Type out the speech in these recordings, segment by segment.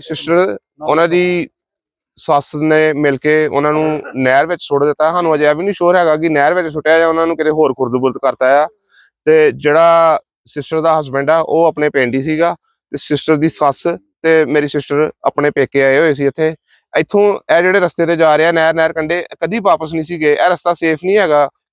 Sister ਉਹਨਾਂ ਦੀ ਸੱਸ ਨੇ ਮਿਲ ਕੇ ਉਹਨਾਂ ਨੂੰ ਨਹਿਰ ਵਿੱਚ ਸੁੱਟ ਦਿੱਤਾ। ਸਾਨੂੰ ਅਜੇ ਵੀ ਨਹੀਂ ਸ਼ੋਰ ਹੈਗਾ ਕਿ ਨਹਿਰ ਵਿੱਚ ਸੁੱਟਿਆ ਜਾਂ ਉਹਨਾਂ ਨੂੰ ਕਿਤੇ ਹੋਰ ਖੁਰਦ-ਬੁਰਦ ਕਰਤਾ ਆ। ਤੇ ਜਿਹੜਾ ਸਿਸਟਰ ਦਾ ਹਸਬੰਡ ਆ, ਉਹ ਆਪਣੇ ਪਿੰਡ ਹੀ ਸੀਗਾ ਤੇ ਸਿਸਟਰ ਦੀ ਸੱਸ ਤੇ ਮੇਰੀ ਸਿਸਟਰ ਆਪਣੇ ਪੇਕੇ ਆਏ ਹੋਏ ਸੀ ਇੱਥੇ। ਇੱਥੋਂ ਇਹ ਜਿਹੜੇ ਰਸਤੇ ਤੇ ਜਾ ਰਿਹਾ ਨਹਿਰ ਨਹਿਰ ਕੰਢੇ ਕਦੀ ਵਾਪਸ ਨਹੀਂ ਸੀ ਗਏ। ਇਹ ਰਸਤਾ ਸੇਫ ਨਹੀਂ ਹੈਗਾ।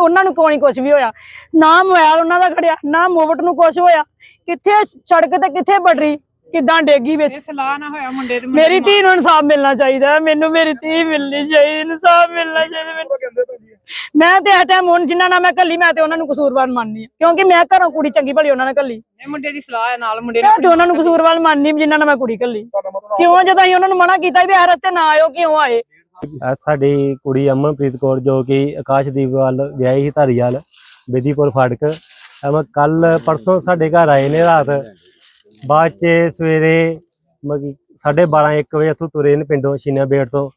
ਉਹਨਾਂ ਨੂੰ ਕੋਈ ਕੁਝ ਵੀ ਹੋਇਆ? ਨਾ ਮੋਬਾਈਲ ਉਹਨਾਂ ਦਾ ਖੜਿਆ ਨਾ ਮੋਵਟ ਨੂੰ ਕੁਝ ਹੋਇਆ। ਕਿੱਥੇ ਸੜਕ ਤੇ ਕਿੱਥੇ ਬਟਰੀ? ਕਿਦਾਂ ਡੇਗੀ ਵਿੱਚ? ਇਹ ਸਲਾਹ ਨਾ ਹੋਇਆ ਮੁੰਡੇ ਦੇ ਮੁੰਡੇ ਮੇਰੀ ਧੀ ਨੂੰ ਇਨਸਾਫ ਮਿਲਣਾ ਚਾਹੀਦਾ। ਮੈਨੂੰ ਮੇਰੀ ਧੀ ਮਿਲਣੀ ਚਾਹੀਦੀ ਇਨਸਾਫ ਮਿਲਣਾ ਚਾਹੀਦਾ ਮੈਨੂੰ। ਮੈਂ ਤੇ ਇਹ ਟਾਈਮ ਹੁਣ ਜਿਨ੍ਹਾਂ ਨਾਲ ਮੈਂ ਕੱਲੀ ਮੈਂ ਤੇ ਉਹਨਾਂ ਨੂੰ ਕਸੂਰਵਾਰ ਮੰਨਨੀ ਆ ਕਿਉਂਕਿ ਮੈਂ ਘਰੋਂ ਕੁੜੀ ਚੰਗੀ ਭਲੀ ਉਹਨਾਂ ਨੇ ਕੱਲੀ ਇਹ ਮੁੰਡੇ ਦੀ ਸਲਾਹ ਹੈ ਨਾਲ ਮੁੰਡੇ ਮੈਂ ਤੇ ਉਹਨਾਂ ਨੂੰ ਕਸੂਰਵਾਰ ਮੰਨਨੀ ਜਿਨ੍ਹਾਂ ਨਾਲ ਮੈਂ ਕੁੜੀ ਕੱਲੀ ਕਿਉਂ ਜਦੋਂ ਅਸੀਂ ਉਹਨਾਂ ਨੂੰ ਮਨਾ ਕੀਤਾ ਵੀ ਇਹ ਰਸਤੇ ਨਾ ਆਇਓ ਕਿਉਂ ਆਏ? ਇਹ ਸਾਡੀ ਕੁੜੀ ਅਮਨਪ੍ਰੀਤ ਕੌਰ ਜੋ ਕਿ ਆਕਾਸ਼ਦੀਪ ਵੱਲ ਵਿਆਹੀ ਸੀ ਧਾਰੀਵਾਲ, ਬੇਦੀਪੁਰ ਫਾਟਕ। ਅਮ ਕੱਲ ਪਰਸੋਂ ਸਾਡੇ ਘਰ ਆਏ ਨੇ ਰਾਤ। ਬਾਅਦ ਚ ਸਵੇਰੇ ਮਗੀ 12:30 1 ਵਜੇ ਇੱਥੋਂ ਤੁਰੇ ਨੇ ਪਿੰਡੋਂ ਸ਼ੀਨਾ ਬੇੜ ਤੋਂ।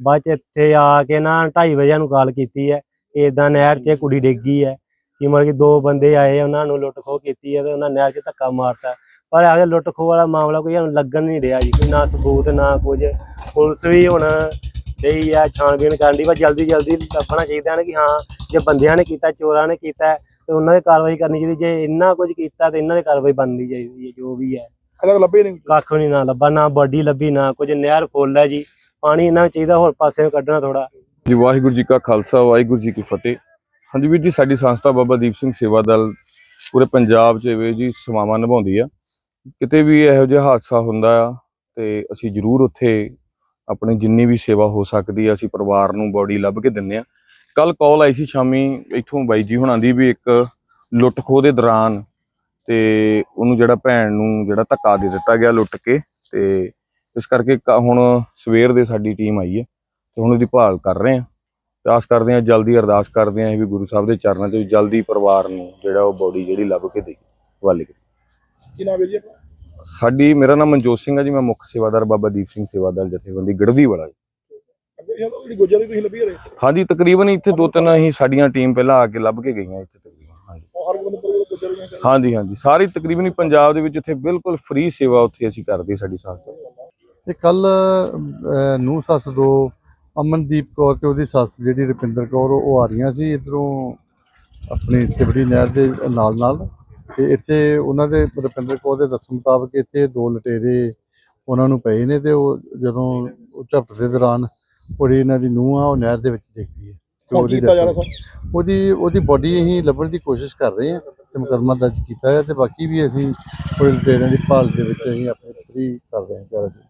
ਬਾਅਦ ਚ ਇੱਥੇ ਆ ਕੇ ਨਾ 2:30 ਵਜੇ ਨੂੰ ਕਾਲ ਕੀਤੀ ਹੈ। ਕਿ ਇਦਾਂ ਨਹਿਰ 'ਚ ਕੁੜੀ ਡਿੱਗੀ ਹੈ। ਕਿ ਮਤਲਬ ਕਿ ਦੋ ਬੰਦੇ ਆਏ, ਉਹਨਾਂ ਨੂੰ ਲੁੱਟ ਖੋਹ ਕੀਤੀ ਹੈ ਤੇ ਉਹਨਾਂ ਨਹਿਰ 'ਚ ਧੱਕਾ ਮਾਰਤਾ। ਪਰ ਇਹ ਲੁੱਟ ਖੋਹ ਵਾਲਾ ਮਾਮਲਾ ਕੋਈ ਸਾਨੂੰ ਲੱਗਣ ਨਹੀਂ ਰਿਹਾ ਜੀ, ਕੋਈ ਨਾ ਸਬੂਤ, ਨਾ ਕੁਝ। ਪੁਲਿਸ ਵੀ ਹੁਣ ਡਈ ਆ ਛਾਣਬੀਣ ਕਰਨ ਦੀ ਪਰ ਜਲਦੀ ਜਲਦੀ ਲੱਭਣਾ ਚਾਹੀਦਾ ਨੇ ਕਿ ਹਾਂ ਜੇ ਬੰਦਿਆਂ ਨੇ ਕੀਤਾ ਚੋਰਾਂ ਨੇ ਕੀਤਾ ਤੇ ਉਹਨਾਂ 'ਤੇ ਕਾਰਵਾਈ ਕਰਨੀ ਚਾਹੀਦੀ ਜੇ ਇੰਨਾ ਕੁਝ ਕੀਤਾ ਤੇ ਇਹਨਾਂ 'ਤੇ ਕਾਰਵਾਈ ਬਣਨੀ ਚਾਹੀਦੀ ਹੈ ਜੋ ਵੀ ਹੈ। ਅਜੇ ਲੱਭੇ ਨਹੀਂ। ਕੱਖ ਵੀ ਨਾ ਲੱਭਾ ਨਾ ਬਾਡੀ ਲੱਭੀ ਨਾ ਕੁਝ ਨਹਿਰ ਫੁੱਲ ਹੈ ਜੀ। ਪਾਣੀ ਇਹਨਾਂ ਨੂੰ ਚਾਹੀਦਾ ਹੋਰ ਪਾਸੇ ਕੱਢਣਾ ਥੋੜਾ ਜੀ ਵਾਹਿਗੁਰੂ ਜੀ ਕਾ ਖਾਲਸਾ ਵਾਹਿਗੁਰੂ ਜੀ ਕੀ ਫਤਿਹ। ਹਾਂਜੀ ਵੀਰ ਜੀ ਸਾਡੀ ਸੰਸਥਾ ਬਾਬਾ ਦੀਪ ਸਿੰਘ ਸੇਵਾ ਦਲ ਪੂਰੇ ਪੰਜਾਬ 'ਚ ਵੀ ਜੀ ਸੇਵਾਵਾਂ ਨਿਭਾਉਂਦੀ ਆ। ਕਿਤੇ ਵੀ ਇਹੋ ਜਿਹਾ ਹਾਦਸਾ ਹੁੰਦਾ ਆ ਤੇ ਅਸੀਂ ਜ਼ਰੂਰ ਉੱਥੇ ਆਪਣੀ ਜਿੰਨੀ ਵੀ ਸੇਵਾ ਹੋ ਸਕਦੀ ਆ, ਅਸੀਂ ਪਰਿਵਾਰ ਨੂੰ ਬੋਡੀ ਲੱਭ ਕੇ ਦਿੰਨੇ ਆ। ਕੱਲ ਕਾਲ ਆਈ ਸੀ ਸ਼ਾਮੀ ਇੱਥੋਂ ਬਾਈ ਜੀ ਹੁਣਾਂ ਦੀ ਵੀ ਇੱਕ ਲੁੱਟ ਖੋਹ ਦੇ ਦੌਰਾਨ ਤੇ ਉਹਨੂੰ ਜਿਹੜਾ ਭੈਣ ਨੂੰ ਜਿਹੜਾ ਧੱਕਾ ਦੇ ਦਿੱਤਾ ਗਿਆ ਲੁੱਟ ਕੇ ਤੇ ਇਸ ਕਰਕੇ ਹੁਣ ਸਵੇਰ ਦੇ ਸਾਡੀ ਟੀਮ ਆਈ ਹੈ ਤੇ ਹੁਣ ਉਹਦੀ ਭਾਲ ਕਰ ਰਹੇ ਆ ਤੇ ਆਸ ਕਰਦੇ ਆ ਜਲਦੀ ਅਰਦਾਸ ਕਰਦੇ ਆ ਵੀ ਗੁਰੂ ਸਾਹਿਬ ਦੇ ਚਰਨਾਂ 'ਚ ਜਲਦੀ ਪਰਿਵਾਰ ਨੂੰ ਜਿਹੜਾ ਉਹ ਬੋਡੀ ਜਿਹੜੀ ਲੱਭ ਕੇ ਦੇ ਹਵਾਲੇ ਕੀ ਨਾਮ ਹੈ ਜੀ ਆਪਣਾ? ਸਾਡੀ ਮੇਰਾ ਨਾਮ ਮਨਜੋਤ ਸਿੰਘ ਹੈ ਜੀ ਮੈਂ ਮੁੱਖ ਸੇਵਾਦਾਰ ਬਾਬਾ ਦੀਪ ਸਿੰਘ ਸੇਵਾ ਦਲ ਜਥੇਬੰਦੀ ਗੜਵੀ ਵਾਲਾ ਜੀ। ਜਿਹੜੀ ਗੋਜਾ ਦੀ ਤੁਸੀਂ ਲੱਭੀ ਰਹੇ ਹਾਂਜੀ ਤਕਰੀਬਨ ਇੱਥੇ ਦੋ ਤਿੰਨ ਅਸੀਂ ਸਾਡੀਆਂ ਟੀਮ ਪਹਿਲਾਂ ਆ ਕੇ ਲੱਭ ਕੇ ਗਈਆਂ ਇੱਥੇ ਤਕਰੀਬਨ ਹਾਂਜੀ। ਹਾਂਜੀ ਹਾਂਜੀ। ਸਾਰੀ ਤਕਰੀਬਨ ਹੀ ਪੰਜਾਬ ਦੇ ਵਿੱਚ ਇੱਥੇ ਬਿਲਕੁਲ ਫ੍ਰੀ ਸੇਵਾ ਉੱਥੇ ਅਸੀਂ ਕਰਦੇ ਸਾਡੀ ਸੰਸਥਾ ਤੇ ਕੱਲ ਨੂੰ ਸੱਸ ਦੋ ਅਮਨਦੀਪ ਕੌਰ ਤੇ ਉਹਦੀ ਸੱਸ ਜਿਹੜੀ ਰੁਪਿੰਦਰ ਕੌਰ ਉਹ ਆ ਰਹੀਆਂ ਸੀ ਇਧਰੋਂ ਆਪਣੀ ਤਿਬੜੀ ਨਹਿਰ ਦੇ ਨਾਲ ਨਾਲ ਤੇ ਇੱਥੇ ਉਹਨਾਂ ਦੇ ਰੁਪਿੰਦਰ ਕੌਰ ਦੇ ਦੱਸਣ ਮੁਤਾਬਕ ਇੱਥੇ ਦੋ ਲਟੇਰੇ ਉਹਨਾਂ ਨੂੰ ਪਏ ਨੇ ਤੇ ਉਹ ਜਦੋਂ ਉਹ ਝਪਟ ਦੇ ਦੌਰਾਨ ਉਹਦੀ ਇਹਨਾਂ ਦੀ ਨੂੰਹ ਆ ਉਹ ਨਹਿਰ ਦੇ ਵਿੱਚ ਡਿੱਗ ਗਈ ਹੈ ਤੇ ਹੁਣ ਉਹਦੀ ਕੀਤਾ ਜਾ ਰਿਹਾ। ਉਹਦੀ ਉਹਦੀ ਬੋਡੀ ਅਸੀਂ ਲੱਭਣ ਦੀ ਕੋਸ਼ਿਸ਼ ਕਰ ਰਹੇ ਹਾਂ ਤੇ ਮੁਕੱਦਮਾ ਦਰਜ ਕੀਤਾ ਹੈ ਤੇ ਬਾਕੀ ਵੀ ਅਸੀਂ ਉਹਦੇ ਲਟੇਰਿਆਂ ਦੀ ਭਾਲ ਦੇ ਵਿੱਚ ਅਸੀਂ ਆਪਣੇ ਫਰੀ ਕਰ ਰਹੇ ਹਾਂ ਚਾਰਾ ਜੀ